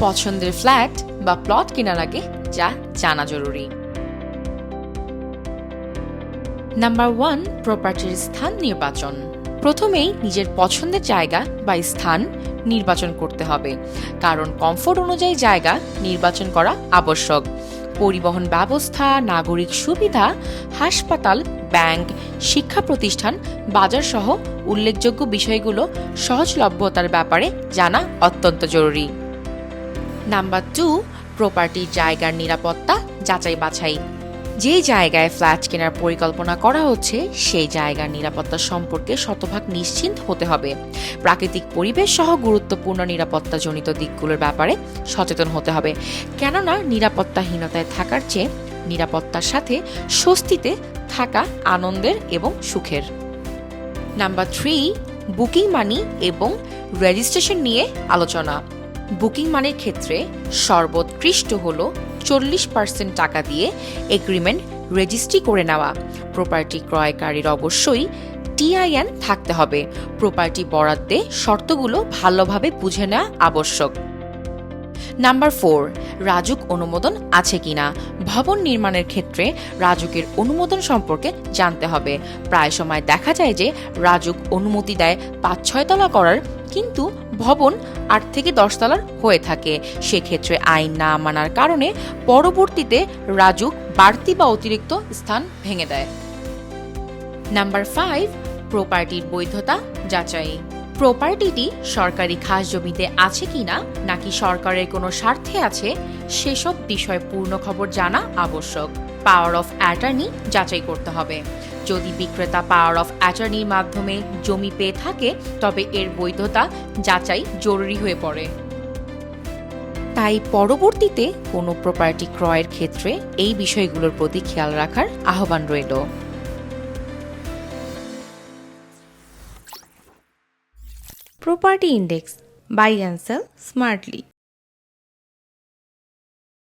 পছন্দের ফ্ল্যাট বা প্লট কেনার আগে যা জানা জরুরি। নাম্বার ওয়ান প্রপার্টির স্থান নির্বাচন। প্রথমেই নিজের পছন্দের জায়গা বা স্থান নির্বাচন করতে হবে। কারণ কমফোর্ট অনুযায়ী জায়গা নির্বাচন করা আবশ্যক। পরিবহন ব্যবস্থা, নাগরিক সুবিধা, হাসপাতাল, ব্যাংক, শিক্ষা প্রতিষ্ঠান, বাজার সহ উল্লেখযোগ্য বিষয়গুলো সহজলভ্যতার ব্যাপারে জানা অত্যন্ত জরুরি। নাম্বার টু প্রপার্টির জায়গার নিরাপত্তা, যাচাই বাছাই। যে জায়গায় ফ্ল্যাট কেনার পরিকল্পনা করা হচ্ছে, সেই জায়গার নিরাপত্তা সম্পর্কে শতভাগ নিশ্চিন্ত হতে হবে। প্রাকৃতিক পরিবেশ সহ গুরুত্বপূর্ণ নিরাপত্তাজনিত দিকগুলোর ব্যাপারে সচেতন হতে হবে। কেননা, নিরাপত্তাহীনতায় থাকার চেয়ে নিরাপত্তার সাথে স্বস্তিতে থাকা আনন্দের এবং সুখের। নাম্বার থ্রি বুকিং মানি এবং রেজিস্ট্রেশন নিয়ে আলোচনা। বুকিং মানের ক্ষেত্রে সর্বোৎকৃষ্ট হল চল্লিশ পার্সেন্ট টাকা দিয়ে এগ্রিমেন্ট রেজিস্ট্রি করে নেওয়া। প্রপার্টি ক্রয়কারীর অবশ্যই টিআইএন থাকতে হবে। প্রপার্টি বরাদ্দে শর্তগুলো ভালোভাবে বুঝে নেওয়া আবশ্যক। নাম্বার ফোর রাজুক অনুমোদন আছে কিনা? ভবন নির্মাণের ক্ষেত্রে রাজুকের অনুমোদন সম্পর্কে জানতে হবে। প্রায় সময় দেখা যায় যে রাজুক অনুমতি দেয় পাঁচ ছয় তলা করার, কিন্তু ভবন আট থেকে দশ তলার হয়ে থাকে। সেক্ষেত্রে আইন না মানার কারণে পরবর্তীতে রাজুক বাড়তি বা অতিরিক্ত স্থান ভেঙে দেয়। নাম্বার ফাইভ প্রপার্টির বৈধতা যাচাই। প্রপার্টিটি সরকারি খাস জমিতে আছে কিনা, নাকি সরকারের কোনো স্বার্থে আছে, সেসব বিষয়ে পূর্ণ খবর জানা আবশ্যক। পাওয়ার অফ অ্যাটর্নি যাচাই করতে হবে। যদি বিক্রেতা পাওয়ার অফ অ্যাটর্নির মাধ্যমে জমি পেয়ে থাকে, তবে এর বৈধতা যাচাই জরুরি হয়ে পড়ে। তাই পরবর্তীতে কোনো প্রপার্টি ক্রয়ের ক্ষেত্রে এই বিষয়গুলোর প্রতি খেয়াল রাখার আহ্বান রইল। Property Index. Buy and Sell Smartly